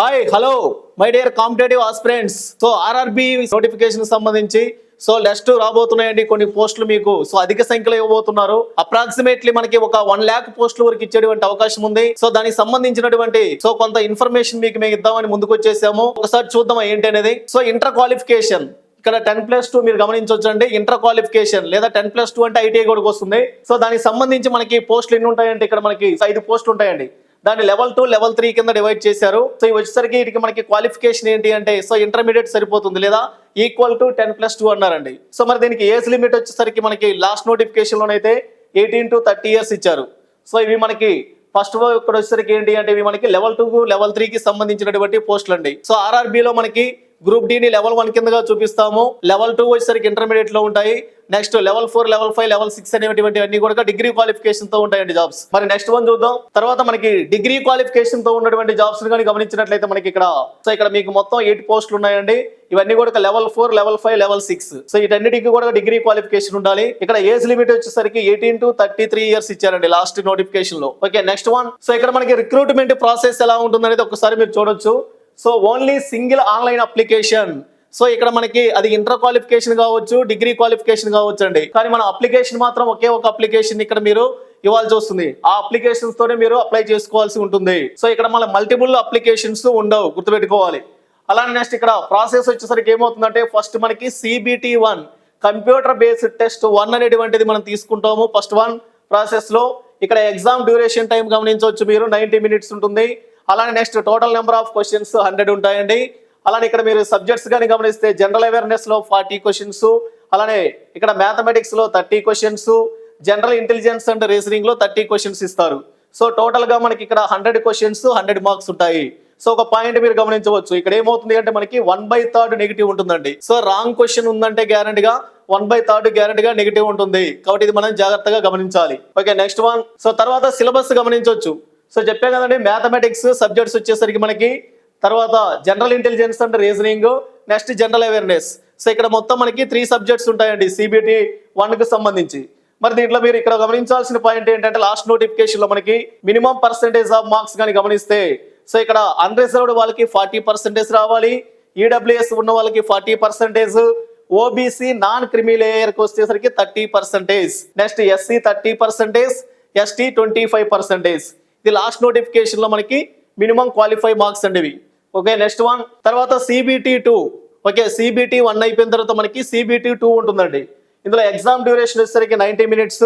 Hi hello my dear competitive aspirants so RRB notification సంబంధించి so next రాబోతున్నాయండి కొన్ని పోస్టులు మీకు. సో అధిక సంఖ్యలో ఇవ్వబోతున్నారు. అప్రాక్సిమేట్లీ మనకి ఒక వన్ ల్యాక్ పోస్టుల వరకు ఇచ్చేటువంటి అవకాశం ఉంది. సో దానికి సంబంధించినటువంటి సో కొంత ఇన్ఫర్మేషన్ మీకు మేము ఇద్దామని ముందుకు వచ్చేసాము ఒకసారి చూద్దాం ఏంటి అనేది సో ఇంటర్ క్వాలిఫికేషన్ ఇక్కడ టెన్ ప్లస్ టూ మీరు గమనించవచ్చండి ఇంటర్ క్వాలిఫికేషన్ లేదా టెన్ ప్లస్ టూ అంటే ఐటీఐ కూడా వస్తుంది. సో దానికి సంబంధించి మనకి పోస్టులు ఎన్ని ఉంటాయంటే ఇక్కడ మనకి ఐదు పోస్టులు ఉంటాయండి. దాన్ని లెవెల్ టూ లెవెల్ త్రీ కింద డివైడ్ చేశారు. సో ఇవి వచ్చేసరికి వీటికి మనకి క్వాలిఫికేషన్ ఏంటి అంటే సో ఇంటర్మీడియట్ సరిపోతుంది లేదా equal to ten plus two అన్నారండి. సో మరి దీనికి ఏజ్ లిమిట్ వచ్చేసరికి మనకి లాస్ట్ నోటిఫికేషన్లోనైతే ఎయిటీన్ టు థర్టీ ఇయర్స్ ఇచ్చారు. సో ఇవి మనకి ఫస్ట్ ఇక్కడ వచ్చేసరికి ఏంటి అంటే ఇవి మనకి లెవెల్ టూ లెవెల్ త్రీకి సంబంధించినటువంటి పోస్టులు అండి సో ఆర్ఆర్బిలో మనకి గ్రూప్ డిని లెవెల్ వన్ కిందగా చూపిస్తాము. లెవెల్ టూ వచ్చేసరికి ఇంటర్మీడియట్లో ఉంటాయి. Next level four level five level six అనేటువంటి అన్ని కూడా డిగ్రీ క్వాలిఫికేషన్తో ఉంటాయండి జాబ్స్. మరి నెక్స్ట్ వన్ చూద్దాం. తర్వాత మనకి డిగ్రీ క్వాలిఫికేషన్తో ఉన్నటువంటి జాబ్స్ కానీ గమనించినట్లయితే మనకి ఇక్కడ సో ఇక్కడ మీకు మొత్తం ఎయిట్ పోస్టులు ఉన్నాయండి. ఇవన్నీ కూడా level four level five level six. So వీటన్నిటికీ కూడా డిగ్రీ క్వాలిఫికేషన్ ఉండాలి. ఇక్కడ ఏజ్ లిమిట్ వచ్చేసరికి eighteen to thirty three years ఇచ్చారండి లాస్ట్ నోటిఫికేషన్లో ఓకే నెక్స్ట్ వన్. సో ఇక్కడ మనకి రిక్రూట్మెంట్ ప్రాసెస్ ఎలా ఉంటుంది అనేది ఒకసారి మీరు చూడొచ్చు. So only single online application so ఇక్కడ మనకి అది ఇంటర్ క్వాలిఫికేషన్ కావచ్చు డిగ్రీ క్వాలిఫికేషన్ కావచ్చు అండి. కానీ మన అప్లికేషన్ మాత్రం ఒకే ఒక అప్లికేషన్ ఇక్కడ మీరు ఇవ్వాల్సి వస్తుంది. ఆ అప్లికేషన్స్ తోనే మీరు అప్లై చేసుకోవాల్సి ఉంటుంది. సో ఇక్కడ మన మల్టిపుల్ అప్లికేషన్స్ ఉండవు గుర్తుపెట్టుకోవాలి. అలానే నెక్స్ట్ ఇక్కడ ప్రాసెస్ వచ్చేసరికి ఏమవుతుందంటే ఫస్ట్ మనకి CBT one computer based test one అనేటువంటిది మనం తీసుకుంటాము. ఫస్ట్ వన్ ప్రాసెస్లో. ఇక్కడ ఎగ్జామ్ డ్యూరేషన్ టైం గమనించవచ్చు మీరు నైన్టీ మినిట్స్ ఉంటుంది. అలానే next total number of questions hundred ఉంటాయండి. అలానే ఇక్కడ మీరు సబ్జెక్ట్స్ కానీ గమనిస్తే జనరల్ అవేర్నెస్లో ఫార్టీ క్వశ్చన్స్ అలానే ఇక్కడ మ్యాథమెటిక్స్లో thirty questions general intelligence and రీజనింగ్లో thirty questions ఇస్తారు. సో టోటల్గా మనకి ఇక్కడ హండ్రెడ్ క్వశ్చన్స్ హండ్రెడ్ మార్క్స్ ఉంటాయి. సో ఒక పాయింట్ మీరు గమనించవచ్చు. ఇక్కడ ఏమవుతుంది అంటే మనకి వన్ బై థర్డ్ నెగిటివ్ ఉంటుందండి. సో రాంగ్ క్వశ్చన్ ఉందంటే గ్యారంటీగా వన్ బై థర్డ్ గ్యారంటీగా నెగిటివ్ ఉంటుంది. కాబట్టి ఇది మనం జాగ్రత్తగా గమనించాలి. ఓకే నెక్స్ట్ వన్ సో తర్వాత సిలబస్ గమనించవచ్చు. సో చెప్పే కదండి మ్యాథమెటిక్స్ సబ్జెక్ట్స్ వచ్చేసరికి మనకి తర్వాత general intelligence and reasoning next general awareness so ఇక్కడ మొత్తం మనకి త్రీ సబ్జెక్ట్స్ ఉంటాయండి సిబిటి వన్కి సంబంధించి. మరి దీంట్లో మీరు ఇక్కడ గమనించాల్సిన పాయింట్ ఏంటంటే లాస్ట్ నోటిఫికేషన్లో మనకి మినిమం పర్సెంటేజ్ ఆఫ్ మార్క్స్ కానీ గమనిస్తే సో ఇక్కడ అన్రిజర్వ్డ్ వాళ్ళకి ఫార్టీ పర్సెంటేజ్ రావాలి ఈడబ్ల్యూఎస్ ఉన్న వాళ్ళకి ఫార్టీ పర్సెంటేజ్ ఓబీసీ నాన్ క్రిమిలేయర్కి వచ్చేసరికి thirty percentage next SC thirty percentage ST twenty five percentage ఇది లాస్ట్ నోటిఫికేషన్లో మనకి మినిమం క్వాలిఫై మార్క్స్ అండి ఇవి. Okay next one. తర్వాత CBT two okay CBT one అయిపోయిన తర్వాత మనకి సిబిటి టూ ఉంటుందండి. ఇందులో ఎగ్జామ్ డ్యూరేషన్ వచ్చేసరికి ninety minutes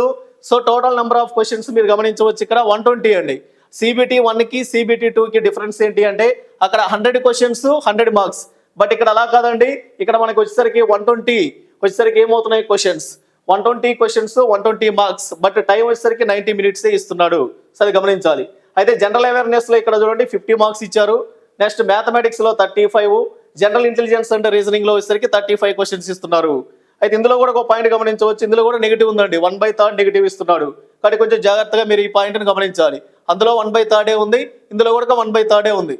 so total number of questions మీరు గమనించవచ్చు ఇక్కడ వన్ ట్వంటీ అండి. సిబిటి వన్కి సిబిటి డిఫరెన్స్ ఏంటి అంటే అక్కడ hundred questions hundred marks but ఇక్కడ అలా కాదండి. ఇక్కడ మనకి వచ్చేసరికి వన్ ట్వంటీ వచ్చేసరికి ఏమవుతున్నాయి questions one twenty questions one twenty marks but time వచ్చేసరికి నైన్టీ మినిట్స్ ఇస్తున్నాడు. సరే గమనించాలి. అయితే జనరల్ అవేర్నెస్లో ఇక్కడ చూడండి ఫిఫ్టీ మార్క్స్ ఇచ్చారు. Next మ్యాథమెటిక్స్లో thirty five general intelligence and రీజనింగ్లో వచ్చేసరికి థర్టీ ఫైవ్ క్వశ్చన్స్ ఇస్తున్నారు. అయితే ఇందులో కూడా ఒక పాయింట్ గమనించవచ్చు. ఇందులో కూడా నెగిటివ్ ఉందండి. వన్ బై థర్డ్ నెగిటివ్ ఇస్తున్నాడు కాబట్టి కొంచెం జాగ్రత్తగా మీరు ఈ పాయింట్ని గమనించాలి. అందులో వన్ బై థర్డే ఉంది. ఇందులో కూడా వన్ బై థర్డే ఉంది.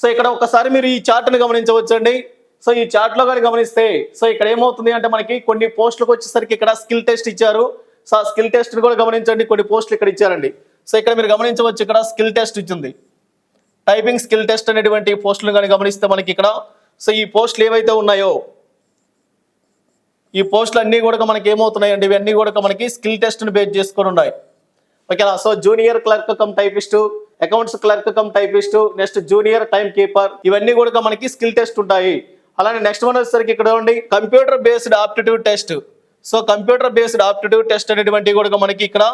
సో ఇక్కడ ఒకసారి మీరు ఈ చార్ట్ని గమనించవచ్చండి. సో ఈ చార్ట్లో కానీ గమనిస్తే సో ఇక్కడ ఏమవుతుంది అంటే మనకి కొన్ని పోస్టులకు వచ్చేసరికి ఇక్కడ స్కిల్ టెస్ట్ ఇచ్చారు. సో ఆ స్కిల్ టెస్ట్ని కూడా గమనించండి. కొన్ని పోస్టులు ఇక్కడ ఇచ్చారండి. సో ఇక్కడ మీరు గమనించవచ్చు ఇక్కడ స్కిల్ టెస్ట్ ఇచ్చింది. టైపింగ్ స్కిల్ టెస్ట్ అనేటువంటి పోస్టులు కానీ గమనిస్తే మనకి ఇక్కడ సో ఈ పోస్టులు ఏవైతే ఉన్నాయో ఈ పోస్టులు అన్నీ కూడా మనకి ఏమవుతున్నాయండి ఇవన్నీ కూడా మనకి స్కిల్ టెస్ట్ని బేస్ చేసుకొని ఉన్నాయి. ఓకేనా so junior clerk cum typist accounts clerk cum typist next junior time keeper ఇవన్నీ కూడా మనకి స్కిల్ టెస్ట్ ఉంటాయి. అలానే నెక్స్ట్ వన్ వచ్చేసరికి ఇక్కడ ఉండి computer based aptitude test so computer based aptitude test అనేటువంటి కూడా మనకి ఇక్కడ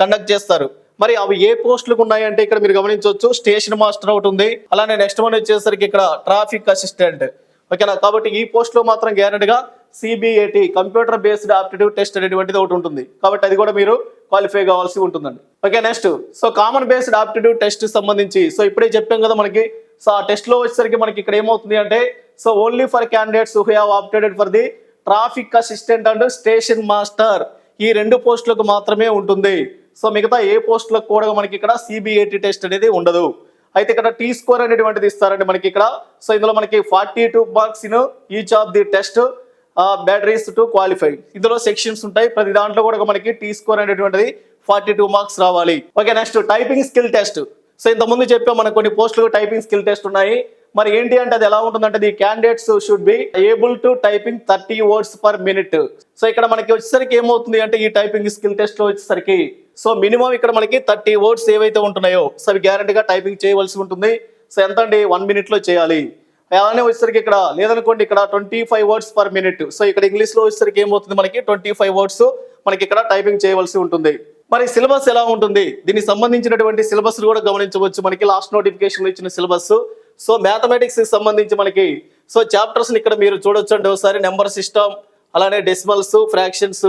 కండక్ట్ చేస్తారు. మరి అవి ఏ పోస్టులకు ఉన్నాయంటే ఇక్కడ మీరు గమనించవచ్చు. స్టేషన్ మాస్టర్ ఒకటి ఉంది. అలానే నెక్స్ట్ వన్ వచ్చేసరికి ఇక్కడ ట్రాఫిక్ అసిస్టెంట్. ఓకేనా? కాబట్టి ఈ పోస్ట్లో మాత్రం గ్యారెంటీగా CBAT computer based aptitude test అనేటువంటిది ఒకటి ఉంటుంది. కాబట్టి అది కూడా మీరు క్వాలిఫై కావాల్సి ఉంటుందండి. Okay next. So common based aptitude test సంబంధించి సో ఇప్పుడే చెప్పాం కదా మనకి. సో ఆ టెస్ట్లో వచ్చేసరికి మనకి ఇక్కడ ఏమవుతుంది అంటే so only for candidates who have opted for the traffic assistant and station master ఈ రెండు పోస్టులకు మాత్రమే ఉంటుంది. సో మిగతా ఏ పోస్టులకు కూడా మనకి ఇక్కడ సిబిఐటి టెస్ట్ అనేది ఉండదు. అయితే ఇక్కడ టీ స్కోర్ అనేటువంటిది ఇస్తారండి మనకి ఇక్కడ. సో ఇందులో మనకి forty two marks in each of the test batteries to qualify ఇందులో సెక్షన్స్ ఉంటాయి. ప్రతి దాంట్లో కూడా మనకి టీ స్కోర్ అనేటువంటిది ఫార్టీ టూ మార్క్స్ రావాలి. Okay next typing skill test so ఇంతకుముందు చెప్పాం మనకు కొన్ని పోస్టులు టైపింగ్ స్కిల్ టెస్ట్ ఉన్నాయి. మరి ఏంటి అంటే అది ఎలా ఉంటుందంటే the candidates should be able to typing thirty words per minute so ఇక్కడ మనకి వచ్చేసరికి ఏమవుతుంది అంటే ఈ టైపింగ్ స్కిల్ టెస్ట్లో వచ్చేసరికి సో మినిమం ఇక్కడ మనకి థర్టీ వర్డ్స్ ఏవైతే ఉంటున్నాయో సో అవి గ్యారంటీగా టైపింగ్ చేయవలసి ఉంటుంది. సో ఎంత అండి? వన్ మినిట్లో చేయాలి. అలానే వచ్చేసరికి ఇక్కడ లేదనుకోండి ఇక్కడ twenty five words per minute so ఇక్కడ ఇంగ్లీష్లో వచ్చేసరికి ఏమవుతుంది మనకి? ట్వంటీ ఫైవ్ వర్డ్స్ మనకి ఇక్కడ టైపింగ్ చేయవలసి ఉంటుంది. మరి సిలబస్ ఎలా ఉంటుంది? దీనికి సంబంధించినటువంటి సిలబస్ కూడా గమనించవచ్చు. మనకి లాస్ట్ నోటిఫికేషన్ ఇచ్చిన సిలబస్ సో మ్యాథమెటిక్స్ సంబంధించి మనకి సో చాప్టర్స్ ఇక్కడ మీరు చూడొచ్చండి ఒకసారి. నెంబర్ సిస్టమ్ అలానే డెసిమల్స్ ఫ్రాక్షన్స్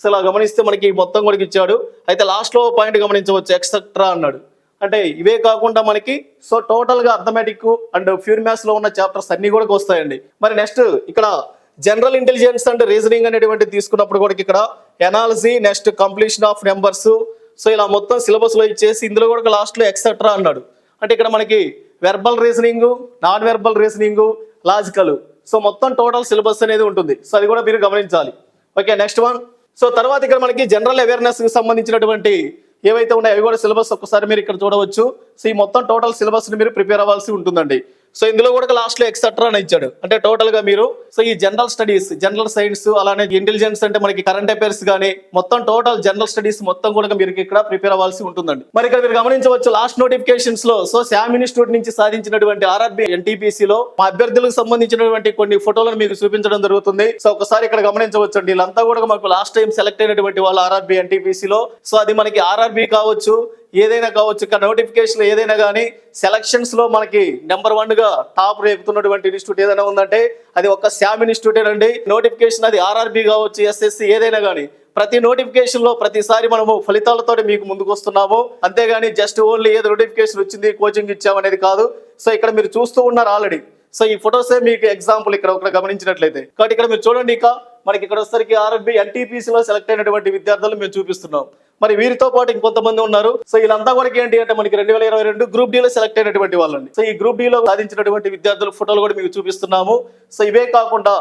సో ఇలా గమనిస్తే మనకి మొత్తం కూడా ఇచ్చాడు. అయితే లాస్ట్లో పాయింట్ గమనించవచ్చు ఎక్సెట్రా అన్నాడు. అంటే ఇవే కాకుండా మనకి సో టోటల్గా అర్థమెటిక్ అండ్ ప్యూర్ మ్యాథ్స్లో ఉన్న చాప్టర్స్ అన్ని కూడా వస్తాయండి. మరి నెక్స్ట్ ఇక్కడ జనరల్ ఇంటెలిజెన్స్ అండ్ రీజనింగ్ అనేటువంటి తీసుకున్నప్పుడు కూడా ఇక్కడ analogy next completion of numbers so ఇలా మొత్తం సిలబస్లో ఇచ్చేసి ఇందులో కూడా లాస్ట్లో ఎక్సెట్రా అన్నాడు. అంటే ఇక్కడ మనకి verbal reasoning non verbal reasoning logical so మొత్తం టోటల్ సిలబస్ అనేది ఉంటుంది. సో అది కూడా మీరు గమనించాలి. ఓకే నెక్స్ట్ వన్ సో తర్వాత ఇక్కడ మనకి జనరల్ అవేర్నెస్కి సంబంధించినటువంటి ఏవైతే ఉన్నాయో అవి కూడా సిలబస్ ఒక్కసారి మీరు ఇక్కడ చూడవచ్చు. సో ఈ మొత్తం టోటల్ సిలబస్ని మీరు ప్రిపేర్ అవ్వాల్సి ఉంటుందండి. సో ఇందులో కూడా లాస్ట్లో ఎక్సెట్రా అని ఇచ్చాడు. అంటే టోటల్గా మీరు సో ఈ జనరల్ స్టడీస్ జనరల్ సైన్స్ అలానే ఇంటెలిజెన్స్ అంటే మనకి కరెంట్ అఫైర్స్ కానీ మొత్తం టోటల్ జనరల్ స్టడీస్ మొత్తం కూడా మీరు ఇక్కడ ప్రిపేర్ అవ్వాల్సి ఉంటుందండి. మరి ఇక్కడ మీరు గమనించవచ్చు లాస్ట్ నోటిఫికేషన్స్లో సో శామ్ ఇన్స్టిట్యూట్ నుంచి సాధించినటువంటి ఆర్ఆర్బి ఎన్టీపీసీ లో మా అభ్యర్థులకు సంబంధించినటువంటి కొన్ని ఫోటోలను మీకు చూపించడం జరుగుతుంది. సో ఒకసారి ఇక్కడ గమనించవచ్చు అండి వీళ్ళంతా కూడా మాకు లాస్ట్ టైం సెలెక్ట్ అయినటువంటి వాళ్ళు ఆర్ఆర్బి ఎన్టీపీసీ లో. సో అది మనకి ఆర్ఆర్బి కావచ్చు ఏదైనా కావచ్చు ఇక్కడ నోటిఫికేషన్ ఏదైనా కానీ సెలక్షన్స్లో మనకి నెంబర్ వన్గా టాప్ రేపుతున్నటువంటి ఇన్స్టిట్యూట్ ఏదైనా ఉందంటే అది ఒక శామ్ ఇన్స్టిట్యూట్ అండి. నోటిఫికేషన్ అది ఆర్ఆర్బి కావచ్చు ఎస్ఎస్సి ఏదైనా కానీ ప్రతి నోటిఫికేషన్లో ప్రతిసారి మనము ఫలితాలతో మీకు ముందుకు వస్తున్నాము. అంతేగాని జస్ట్ ఓన్లీ ఏది నోటిఫికేషన్ వచ్చింది కోచింగ్ ఇచ్చామనేది కాదు. సో ఇక్కడ మీరు చూస్తూ ఉన్నారు ఆల్రెడీ సో ఈ ఫొటోసే మీకు ఎగ్జాంపుల్ ఇక్కడ ఒకటి గమనించినట్లయితే. కాబట్టి ఇక్కడ మీరు చూడండి ఇక మనకి ఇక్కడ వచ్చేసరికి ఆర్ఎఫ్బి ఎన్టీపీసీలో సెలెక్ట్ అయినటువంటి విద్యార్థులు మేము చూపిస్తున్నాం. మరి వీరితో పాటు ఇంకొంతమంది ఉన్నారు. సో వీళ్ళంతా కూడా ఏంటి అంటే మనకి రెండు వేల ఇరవై రెండు గ్రూప్లో సెలెక్ట్ అయినటువంటి వాళ్ళండి. సో ఈ గ్రూప్లో సాధించినటువంటి విద్యార్థుల ఫోటోలు కూడా మీకు చూపిస్తున్నాము. సో ఇవే కాకుండా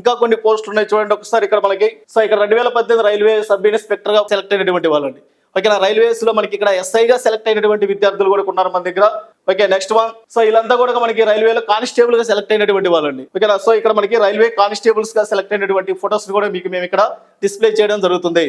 ఇంకా కొన్ని పోస్టులు ఉన్నాయి చూడండి ఒకసారి ఇక్కడ మనకి. సో ఇక్కడ రెండు వేల పద్దెనిమిది రైల్వే సబ్ ఇన్స్పెక్టర్గా సెలెక్ట్ అయినటువంటి వాళ్ళండి. ఓకే రైల్వేస్లో మనకి ఇక్కడ ఎస్ఐ గా సెలెక్ట్ అయినటువంటి విద్యార్థులు కూడా ఉన్నారు మన దగ్గర. ఓకే నెక్స్ట్ వన్ సో వీళ్ళంతా కూడా మనకి రైల్వేలో కానిస్టేబుల్గా సెలెక్ట్ అయినటువంటి వాళ్ళండి. ఓకే సో ఇక్కడ మనకి రైల్వే కానిస్టేబుల్స్గా సెలెక్ట్ అయినటువంటి ఫొటోస్ కూడా మీకు మేము ఇక్కడ డిస్ప్లే చేయడం జరుగుతుంది.